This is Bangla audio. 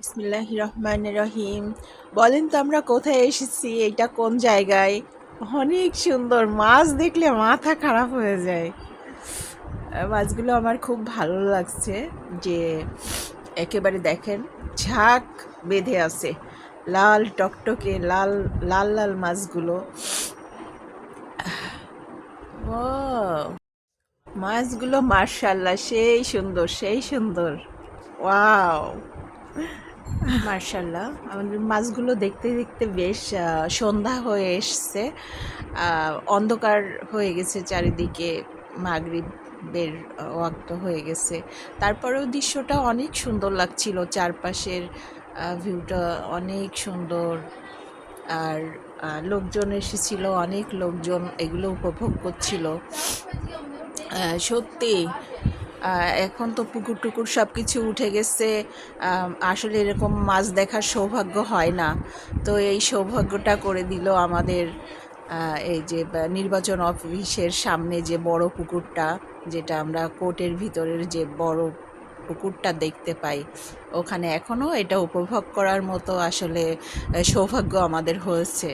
বিসমিল্লাহ রহমান রহিম বলেন তো আমরা কোথায় এসেছি? এটা কোন জায়গায়? অনেক সুন্দর। মাছ দেখলে মাথা খারাপ হয়ে যায়। মাছগুলো আমার খুব ভালো লাগছে যে একেবারে দেখেন, ঝাঁক বেঁধে আছে। লাল টকটকে, লাল লাল লাল মাছগুলো। Wow! মাছগুলো মার্শাল্লাহ সেই সুন্দর সেই সুন্দর। ওয়াও! মার্শাল্লাহ আমাদের মাছগুলো দেখতে দেখতে বেশ সন্ধ্যা হয়ে এসছে। অন্ধকার হয়ে গেছে চারিদিকে, মাগরিবের ওয়াক্ত হয়ে গেছে। তারপরেও দৃশ্যটা অনেক সুন্দর লাগছিল, চারপাশের ভিউটা অনেক সুন্দর। আর লোকজন এসেছিল, অনেক লোকজন এগুলো উপভোগ করছিল। সত্যি এখন তো পুকুর টুকুর সব কিছু উঠে গেছে। আসলে এরকম মাছ দেখার সৌভাগ্য হয় না। তো এই সৌভাগ্যটা করে দিল আমাদের এই যে নির্বাচন অফিসের সামনে যে বড় পুকুরটা, যেটা আমরা কোর্টের ভিতরের যে বড় পুকুরটা দেখতে পাই। ওখানে এখনও এটা উপভোগ করার মতো আসলে সৌভাগ্য আমাদের হয়েছে।